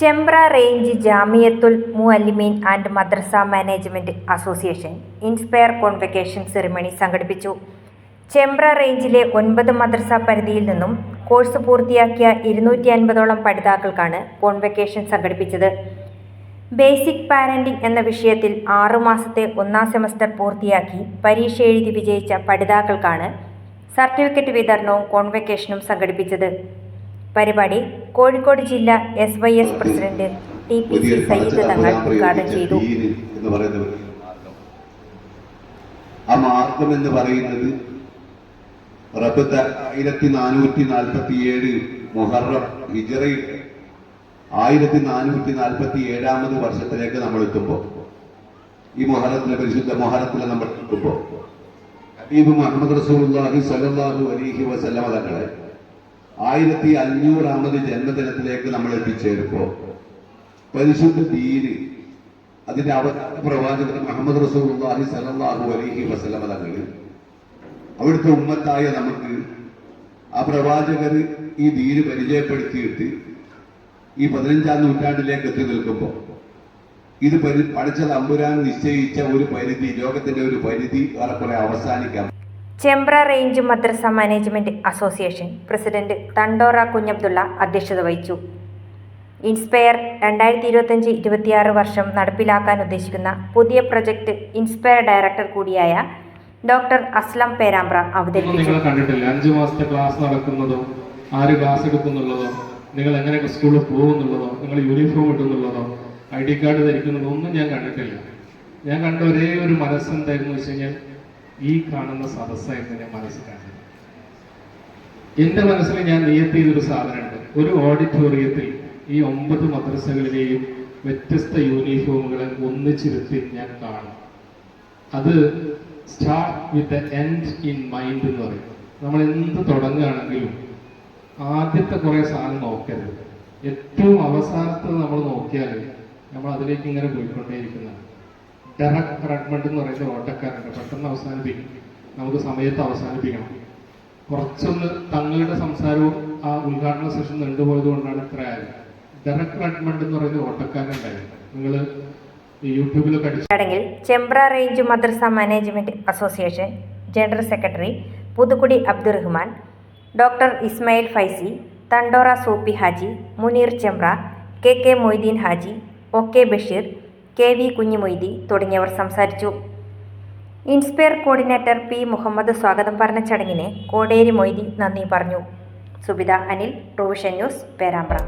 Chembra range Jamiyathul Muallimeen and madrasa management association inspire convocation ceremony സംഘടിപ്പിച്ചു. ചെമ്പ്ര റേഞ്ചിലെ ഒൻപത് മദ്രസ പരിധിയിൽ നിന്നും കോഴ്സ് പൂർത്തിയാക്കിയ ഇരുന്നൂറ്റി അൻപതോളം പഠിതാക്കൾക്കാണ് കോൺവെക്കേഷൻ സംഘടിപ്പിച്ചത്. ബേസിക് പാരന്റിംഗ് എന്ന വിഷയത്തിൽ ആറു മാസത്തെ ഒന്നാം സെമസ്റ്റർ പൂർത്തിയാക്കി പരീക്ഷ എഴുതി വിജയിച്ച പഠിതാക്കൾക്കാണ് സർട്ടിഫിക്കറ്റ് വിതരണവും കോൺവെക്കേഷനും സംഘടിപ്പിച്ചത്. പരിപാടി കോഴിക്കോട് ജില്ല S Y S president T P C Sayyid Thangal ഉദ്ഘാടനം ചെയ്തു ആ മാർഗം എന്ന് പറയുന്നത് റബത്ത് ആയിരത്തി നാനൂറ്റി നാൽപ്പത്തി ഏഴ് മുഹറം ഹിജറയിൽ ആയിരത്തി നാനൂറ്റി നാൽപ്പത്തി ഏഴാമത് വർഷത്തിലേക്ക് നമ്മൾ എത്തുമ്പോൾ ഈ മൊഹറത്തിലെ പരിശുദ്ധ മൊഹറത്തിലെ നമ്മൾ എത്തുമ്പോൾ ഹബീബ് മുഹമ്മദ് റസൂലുള്ളാഹി സ്വല്ലല്ലാഹു അലൈഹി വസല്ലമ തങ്ങളെ ആയിരത്തി അഞ്ഞൂറാമത് ജന്മദിനത്തിലേക്ക് നമ്മൾ എത്തിച്ചേരുമ്പോൾ പരിശുദ്ധ ദീന് അതിന്റെ അവസാന പ്രവാചകൻ മുഹമ്മദ് റസൂലുള്ളാഹി സലാഹു അലൈഹി വസല്ലമ തങ്ങൾ അവിടുത്തെ ഉമ്മത്തായ നമുക്ക് ആ പ്രവാചകർ ഈ ദീന് പരിചയപ്പെടുത്തിയിട്ട് ഈ പതിനഞ്ചാം നൂറ്റാണ്ടിലേക്ക് എത്തി നിൽക്കുമ്പോൾ ഇത് പഠിച്ച തമ്പുരാൻ നിശ്ചയിച്ച ഒരു പരിധി ലോകത്തിന്റെ ഒരു പരിധി ഏറെക്കുറെ അവസാനിക്കാം Chembra range madrasa management association president Thandora Kunhabdulla അധ്യക്ഷത വഹിച്ചു. ഇൻസ്പയർ രണ്ടായിരത്തി ഇരുപത്തഞ്ച് ഇരുപത്തിയാറ് വർഷം നടപ്പിലാക്കാൻ ഉദ്ദേശിക്കുന്ന പുതിയ പ്രൊജക്ട് ഇൻസ്പയർ ഡയറക്ടർ കൂടിയായ ഡോക്ടർ അസ്ലം പേരാമ്പ്ര അവതരിപ്പിച്ചു. കണ്ടിട്ടില്ല? അഞ്ച് മാസത്തെ ക്ലാസ് നടക്കുന്നതോ ആര് ക്ലാസ് എടുക്കുന്നുള്ളതോ നിങ്ങൾ എങ്ങനെയൊക്കെ സ്കൂളിൽ പോകുന്നുള്ളതോ നിങ്ങൾ യൂണിഫോം ഇട്ടുന്നുള്ളതോ ഐ ഡി കാർഡ് ധരിക്കുന്നതോ ഒന്നും ഞാൻ കണ്ടിട്ടില്ല. ഞാൻ കണ്ട ഒരേ ഒരു മനസ്സെന്തായിരുന്നു വെച്ച് കഴിഞ്ഞാൽ ഈ കാണുന്ന സദസ്സായിരുന്നു ഞാൻ മനസ്സിൽ എന്റെ മനസ്സിൽ ഞാൻ നിയത്ത് ചെയ്തൊരു സാധനമുണ്ട്. ഒരു ഓഡിറ്റോറിയത്തിൽ ഈ ഒമ്പത് മദ്രസകളിലെയും വ്യത്യസ്ത യൂണിഫോമുകളെ ഒന്നിച്ചിരുത്തി ഞാൻ കാണും. അത് start with end in mind എന്ന് പറയും. നമ്മൾ എന്ത് തുടങ്ങുകയാണെങ്കിലും ആദ്യത്തെ കുറേ സാധനം നോക്കരുത്. ഏറ്റവും അവസാനത്ത് നമ്മൾ നോക്കിയാൽ നമ്മൾ അതിലേക്ക് ഇങ്ങനെ പോയിക്കൊണ്ടേയിരിക്കുന്നതാണ്. ഡയറക്ട് റെഡ്മണ്ട് എന്ന് പറയുന്ന ഓട്ടക്കാരുണ്ട്. പെട്ടെന്ന് അവസാനിപ്പിക്കും. നമുക്ക് സമയത്ത് അവസാനിപ്പിക്കണം. കുറച്ചൊന്ന് തങ്ങളുടെ സംസാരവും ആ ഉദ്ഘാടന സെഷൻ നീണ്ടുപോയത് കൊണ്ടാണ് ഇത്ര ആയത് ഡയറക്ട് റെഡ്മണ്ട് എന്ന് പറയുന്ന ഓട്ടക്കാരുണ്ടായിരുന്നു നിങ്ങൾ ചടങ്ങിൽ Chembra range madrasa management association general secretary Puthukkudi Abdurahman doctor Ismail Faizi Thandora Soopi Haji Muneer Chembra K K Moideen Haji O K Basheer K V Kunhumoidy തുടങ്ങിയവർ സംസാരിച്ചു. ഇൻസ്പയർ കോർഡിനേറ്റർ പി മുഹമ്മദ് സ്വാഗതം പറഞ്ഞ ചടങ്ങിനെ കോടേരി മൊയ്തി നന്ദി പറഞ്ഞു. Subitha Anil provision news Perambra.